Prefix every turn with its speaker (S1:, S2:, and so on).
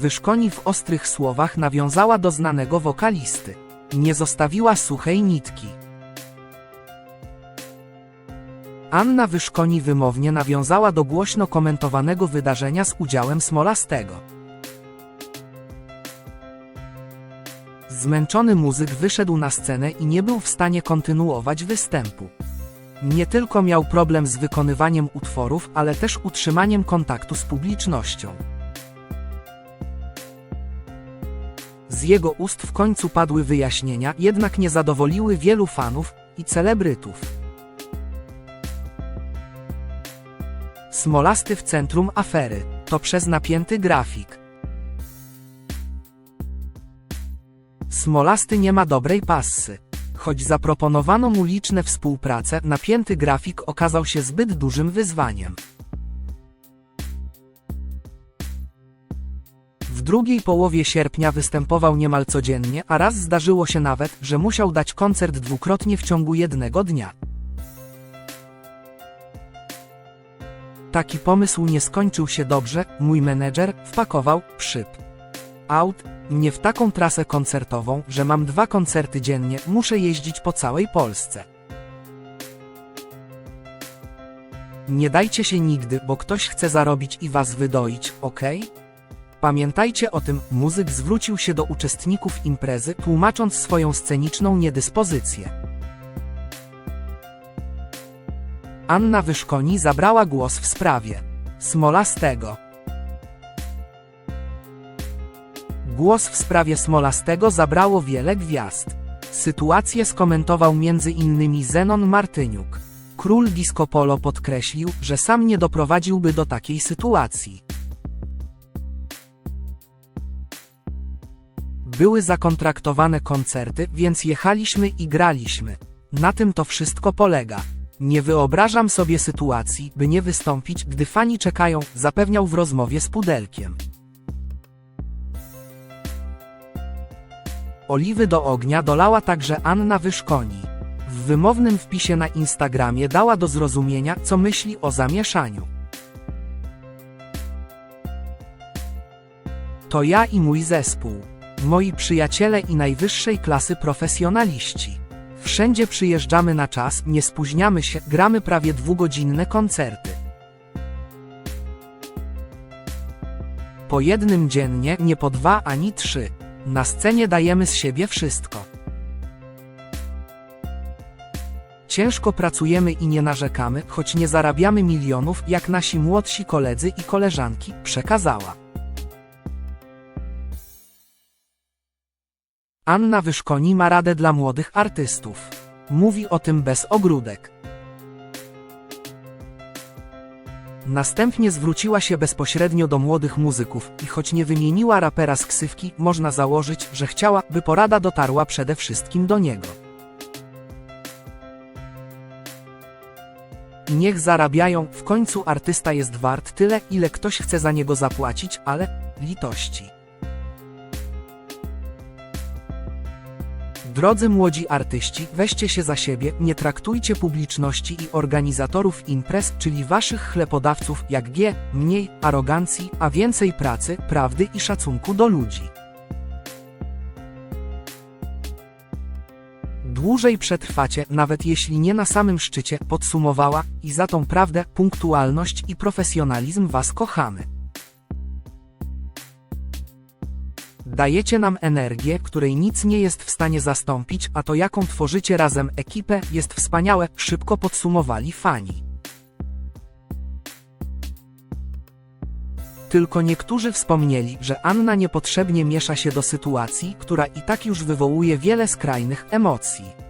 S1: Wyszkoni w ostrych słowach nawiązała do znanego wokalisty. Nie zostawiła suchej nitki. Anna Wyszkoni wymownie nawiązała do głośno komentowanego wydarzenia z udziałem Smolastego. Zmęczony muzyk wyszedł na scenę i nie był w stanie kontynuować występu. Nie tylko miał problem z wykonywaniem utworów, ale też utrzymaniem kontaktu z publicznością. Z jego ust w końcu padły wyjaśnienia, jednak nie zadowoliły wielu fanów i celebrytów. Smolasty w centrum afery, to przez napięty grafik. Smolasty nie ma dobrej passy. Choć zaproponowano mu liczne współprace, napięty grafik okazał się zbyt dużym wyzwaniem. W drugiej połowie sierpnia występował niemal codziennie, a raz zdarzyło się nawet, że musiał dać koncert dwukrotnie w ciągu jednego dnia. Taki pomysł nie skończył się dobrze, mój menedżer wpakował przyp. Aut, mnie w taką trasę koncertową, że mam dwa koncerty dziennie, muszę jeździć po całej Polsce. Nie dajcie się nigdy, bo ktoś chce zarobić i was wydoić, ok? Pamiętajcie o tym, muzyk zwrócił się do uczestników imprezy, tłumacząc swoją sceniczną niedyspozycję. Anna Wyszkoni zabrała głos w sprawie Smolastego. Głos w sprawie Smolastego zabrało wiele gwiazd. Sytuację skomentował m.in. Zenon Martyniuk. Król Disco Polo podkreślił, że sam nie doprowadziłby do takiej sytuacji. Były zakontraktowane koncerty, więc jechaliśmy i graliśmy. Na tym to wszystko polega. Nie wyobrażam sobie sytuacji, by nie wystąpić, gdy fani czekają, zapewniał w rozmowie z Pudelkiem. Oliwy do ognia dolała także Anna Wyszkoni. W wymownym wpisie na Instagramie dała do zrozumienia, co myśli o zamieszaniu. To ja i mój zespół. Moi przyjaciele i najwyższej klasy profesjonaliści. Wszędzie przyjeżdżamy na czas, nie spóźniamy się, gramy prawie dwugodzinne koncerty. Po jednym dziennie, nie po dwa ani trzy. Na scenie dajemy z siebie wszystko. Ciężko pracujemy i nie narzekamy, choć nie zarabiamy milionów, jak nasi młodsi koledzy i koleżanki, przekazała. Anna Wyszkoni ma radę dla młodych artystów. Mówi o tym bez ogródek. Następnie zwróciła się bezpośrednio do młodych muzyków i choć nie wymieniła rapera z ksywki, można założyć, że chciała, by porada dotarła przede wszystkim do niego. Niech zarabiają, w końcu artysta jest wart tyle, ile ktoś chce za niego zapłacić, ale litości. Drodzy młodzi artyści, weźcie się za siebie, nie traktujcie publiczności i organizatorów imprez, czyli waszych chlebodawców, jak G, mniej arogancji, a więcej pracy, prawdy i szacunku do ludzi. Dłużej przetrwacie, nawet jeśli nie na samym szczycie, podsumowała, i za tą prawdę, punktualność i profesjonalizm was kochamy. Dajecie nam energię, której nic nie jest w stanie zastąpić, a to jaką tworzycie razem ekipę jest wspaniałe, szybko podsumowali fani. Tylko niektórzy wspomnieli, że Anna niepotrzebnie miesza się do sytuacji, która i tak już wywołuje wiele skrajnych emocji.